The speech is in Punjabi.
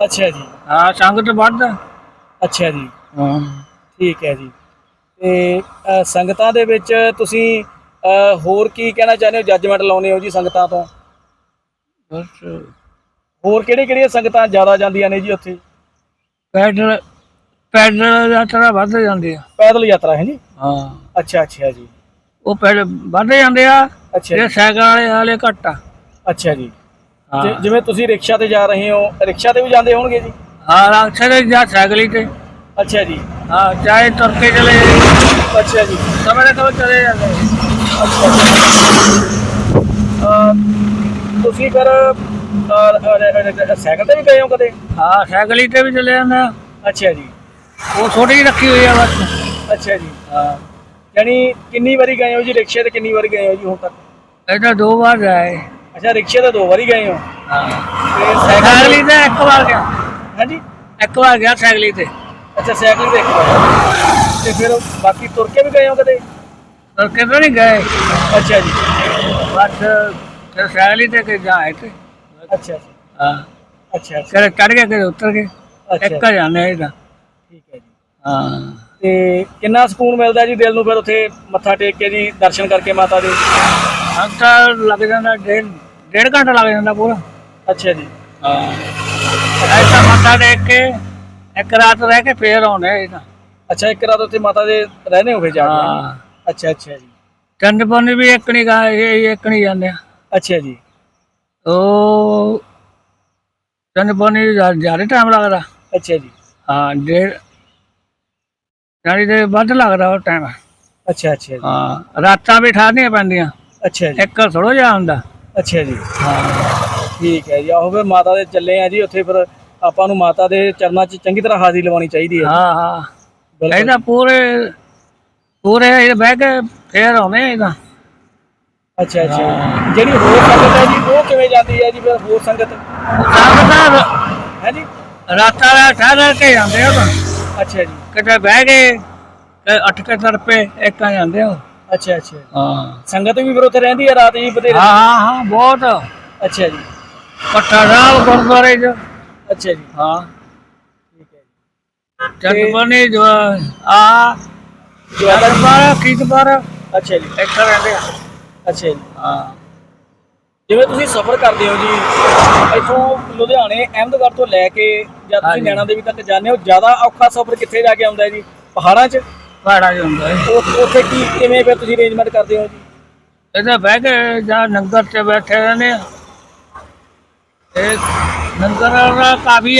ਅੱਛਾ ਜੀ। ਹਾਂ ਸੰਗਤ ਵੱਧ। ਅੱਛਾ ਜੀ। ਹਾਂ। ਠੀਕ ਹੈ ਜੀ। ਤੇ ਅ, ਸੰਗਤਾਂ ਦੇ ਵਿੱਚ ਤੁਸੀਂ ਅ, ਹੋਰ ਕੀ ਕਹਿਣਾ ਚਾਹੁੰਦੇ ਹੋ? ਜੱਜਮੈਂਟ ਲਾਉਨੇ ਹੋ ਜੀ ਸੰਗਤਾਂ ਤੋਂ? ਬਸ। ਹੋਰ ਕਿਹੜੇ ਕਿਹੜੀਆਂ ਸੰਗਤਾਂ ਜ਼ਿਆਦਾ ਜਾਂਦੀਆਂ ਨੇ ਜੀ ਉੱਥੇ? ਪੈਦਲ ਪੈਦਲ ਯਾਤਰਾ ਵੱਧ ਜਾਂਦੀ ਆ। ਪੈਦਲ ਯਾਤਰਾ ਹੈ ਜੀ? ਹਾਂ। ਅੱਛਾ ਅੱਛਾ ਜੀ। ਉਹ ਪੈਦਲ ਵੱਧ ਜਾਂਦੇ ਆ। ਅੱਛਾ ਜੀ। ਸਾਈਕਲ ਵਾਲੇ ਹਾਲੇ ਘੱਟ ਆ। ਅੱਛਾ ਜੀ। ਹਾਂ। ਜਿਵੇਂ ਤੁਸੀਂ ਰਿਕਸ਼ਾ ਤੇ ਜਾ ਰਹੇ ਹੋ ਰਿਕਸ਼ਾ ਤੇ ਵੀ ਜਾਂਦੇ ਹੋਣਗੇ ਜੀ? ਹਾਂ ਅਕਸਰ ਜਾਂ ਸਾਈਕਲ ਤੇ। ਅੱਛਾ ਜੀ। ਹਾਂ ਚਾਹੇ ਤੁਰ ਕੇ ਚਲੇ ਅੱਛਾ ਜੀ। ਸਮੇਂ ਤੋਂ ਚਲੇ ਜਾਂਦੇ। ਅੱਛਾ ਤੁਸੀਂ ਫਿਰ ਸਾਈਕਲ ਤੇ ਵੀ ਗਏ ਹੋ ਕਦੇ? ਹਾਂ ਸਾਈਕਲ ਤੇ ਵੀ ਚਲੇ ਜਾਂਦੇ ਆ ਅੱਛਾ ਜੀ। ਉਹ ਛੋਟੀ ਜਿਹੀ ਰੱਖੀ ਹੋਈ ਆ ਬਸ। ਅੱਛਾ ਜੀ। ਹਾਂ। ਯਾਨੀ ਕਿੰਨੀ ਵਾਰੀ ਗਏ ਹੋ ਜੀ ਰਿਕਸ਼ੇ ਤੇ ਕਿੰਨੀ ਵਾਰੀ ਗਏ ਹੋ ਜੀ ਹੁਣ ਤੱਕ? ਇਹਦਾ ਦੋ ਵਾਰ ਜਾਏ ਅੱਛਾ ਰਿਕਸ਼ੇ ਤੇ ਦੋ ਵਾਰੀ ਗਏ ਹੋ। ਹਾਂ ਤੇ ਸਾਈਕਲ ਤੇ ਇੱਕ ਵਾਰ ਗਿਆ। ਹਾਂਜੀ? ਇੱਕ ਵਾਰ ਗਿਆ ਸਾਈਕਲ ਤੇ। ਅੱਛਾ ਸਾਈਕਲ ਤੇ ਇੱਕ ਵਾਰ ਤੇ ਫਿਰ ਬਾਕੀ ਤੁਰ ਕੇ ਵੀ ਗਏ ਹੋ ਕਦੇ? ਤੁਰ ਕੇ ਤਾਂ ਨਹੀਂ ਗਏ। ਅੱਛਾ ਜੀ। ਬਸ ਫਿਰ ਸਾਈਕਲ ਹੀ ਤੇ ਕਿ ਜਾਏ ਤੇ। ਅੱਛਾ ਜੀ। ਹਾਂ। ਅੱਛਾ ਅੱਛਾ। ਕਦੇ ਚੜ ਗਏ ਕਦੇ ਉਤਰ ਗਏ। ਅੱਛਾ। ਇੱਕ ਜਾਂਦੇ ਇਹਦਾ ਠੀਕ ਹੈ ਜੀ। ਹਾਂ। ਤੇ ਕਿੰਨਾ ਸਕੂਨ ਮਿਲਦਾ ਜੀ ਦਿਲ ਨੂੰ ਫਿਰ ਉੱਥੇ ਮੱਥਾ ਟੇਕ ਕੇ ਜੀ ਦਰਸ਼ਨ ਕਰਕੇ ਮਾਤਾ ਦੇ? ਹਫਤਾ ਲੱਗ ਜਾਂਦਾ ਡੇਢ ਡੇਢ ਘੰਟਾ ਲੱਗ ਜਾਂਦਾ ਪੂਰਾ। ਅੱਛਾ ਜੀ। ਹਾਂ। ਐਸਾ ਮੱਥਾ ਟੇਕ ਕੇ ਇੱਕ ਰਾਤ ਰਹਿ ਕੇ ਫੇਰ ਆਉਣੇ ਇਹਦਾ ਅੱਛਾ ਇੱਕ ਰਾਤ ਉੱਥੇ ਮਾਤਾ ਦੇ ਰਹਿੰਦੇ ਹੋਵੇ ਜਾ ਕੇ ਹਾਂ। ਅੱਛਾ ਅੱਛਾ ਜੀ। ਚੰਦ ਪੁੰਨ ਵੀ ਇੱਕ ਨਹੀਂ ਗਾ ਇਹ ਇੱਕ ਨਹੀਂ ਜਾਂਦੇ ਆ। ਅੱਛਾ ਜੀ। ਉਹ ਚੰਦ ਪੁੰਨ ਵੀ ਜ਼ਿਆਦਾ ਟਾਈਮ ਲੱਗਦਾ। ਅੱਛਾ ਜੀ। ਹਾਂ ਡੇਢ ਜਾਨੀ ਦੇ ਵੱਧ ਲੱਗਦਾ ਉਹ ਟਾਈਮ ਅੱਛਾ ਅੱਛਾ ਜੀ। ਹਾਂ ਰਾਤਾਂ ਵੀ ਠਾਰਨੀਆਂ ਪੈਂਦੀਆਂ। ਅੱਛਾ ਜੀ। ਇੱਕ ਥੋੜੋ ਜਿਹਾ ਹੁੰਦਾ। ਅੱਛਾ ਜੀ। ਹਾਂ। ਠੀਕ ਹੈ ਜੀ। ਆਹੋ ਫਿਰ ਮਾਤਾ ਦੇ ਚੱਲੇ ਆ ਜੀ ਉੱਥੇ ਫਿਰ ਆਪਾਂ ਨੂੰ ਮਾਤਾ ਦੇ ਚਰਨਾਂ 'ਚ ਚੰਗੀ ਤਰ੍ਹਾਂ ਹਾਜ਼ਰੀ ਲਵਾਉਣੀ ਚਾਹੀਦੀ ਹੈ। ਹਾਂ ਹਾਂ। ਬਿਲਕੁਲ। ਇਹਦਾ ਪੂਰੇ ਪੂਰੇ ਇਹ ਬਹਿ ਕੇ ਫੇਰ ਆਉਣੇ ਇਹਦਾ ਅੱਛਾ ਅੱਛਾ। ਜਿਹੜੀ ਹੋਰ ਸੰਗਤ ਹੈ ਜੀ ਉਹ ਕਿਵੇਂ ਜਾਂਦੀ ਹੈ ਜੀ ਫਿਰ ਹੋਰ ਸੰਗਤ? ਹੈ ਜੀ? ਰਾਤਾਂ ਦਾ ਠਹਿਰ ਕੇ ਜਾਂਦੇ ਆ ਤਾਂ। ਅੱਛਾ ਜੀ। ਕਿਤੇ ਬਹਿ ਗਏ ਤੇ ਅੱਠ ਕੇ ਤਰਪੇ ਇੱਕ ਆ ਜਾਂਦੇ ਹੋ ਅੱਛਾ ਅੱਛਾ। ਹਾਂ। ਸੰਗਤ ਵੀ ਫਿਰ ਉੱਥੇ ਰਹਿੰਦੀ ਹੈ ਰਾਤ ਜੀ ਬਥੇਰੇ? ਹਾਂ ਹਾਂ ਹਾਂ ਬਹੁਤ। ਅੱਛਾ ਜੀ। ਪੱਟਾ ਸਾਹਿਬ ਗੁਰਦੁਆਰੇ ਚ। ਅੱਛਾ ਜੀ। ਹਾਂ। ਠੀਕ ਹੈ ਜੀ। ਚੰਦਪਨੀ ਜੋ ਆ। ਜਵਾਦਰ ਕੀਤਪੁਰ ਅੱਛਾ ਜੀ। ਇੱਕ ਰਹਿੰਦੇ ਆ। ਅੱਛਾ ਜੀ। ਹਾਂ। ਜਿਵੇਂ ਤੁਸੀਂ ਸਫ਼ਰ ਕਰਦੇ ਹੋ ਜੀ ਇੱਥੋਂ ਲੁਧਿਆਣੇ ਅਹਿਮਦਗੜ੍ਹ ਤੋਂ ਲੈ ਕੇ ਜਦ ਤੁਸੀਂ। ਨੈਣਾ ਦੇਵੀ ਤੱਕ ਜਾਂਦੇ ਹੋ ਜ਼ਿਆਦਾ ਔਖਾ ਸਫ਼ਰ ਕਿੱਥੇ ਜਾ ਕੇ ਆਉਂਦਾ ਹੈ ਜੀ? ਪਹਾੜਾਂ 'ਚ? ਪਹਾੜਾ ਜਿਹਾ ਹੁੰਦਾ ਹੈ। ਉ- ਉੱਥੇ ਕੀ ਕਿਵੇਂ ਫਿਰ ਤੁਸੀਂ ਅਰੇਂਜਮੈਂਟ ਕਰਦੇ ਹੋ ਜੀ? ਇਹਦੇ ਬਹਿ ਕੇ ਜਾਂ ਨੰਗਰ ਤੇ ਬੈਠੇ ਰਹਿੰਦੇ ਆ। ਇਹ ਨੰਗਰ ਦਾ ਕਾਫੀ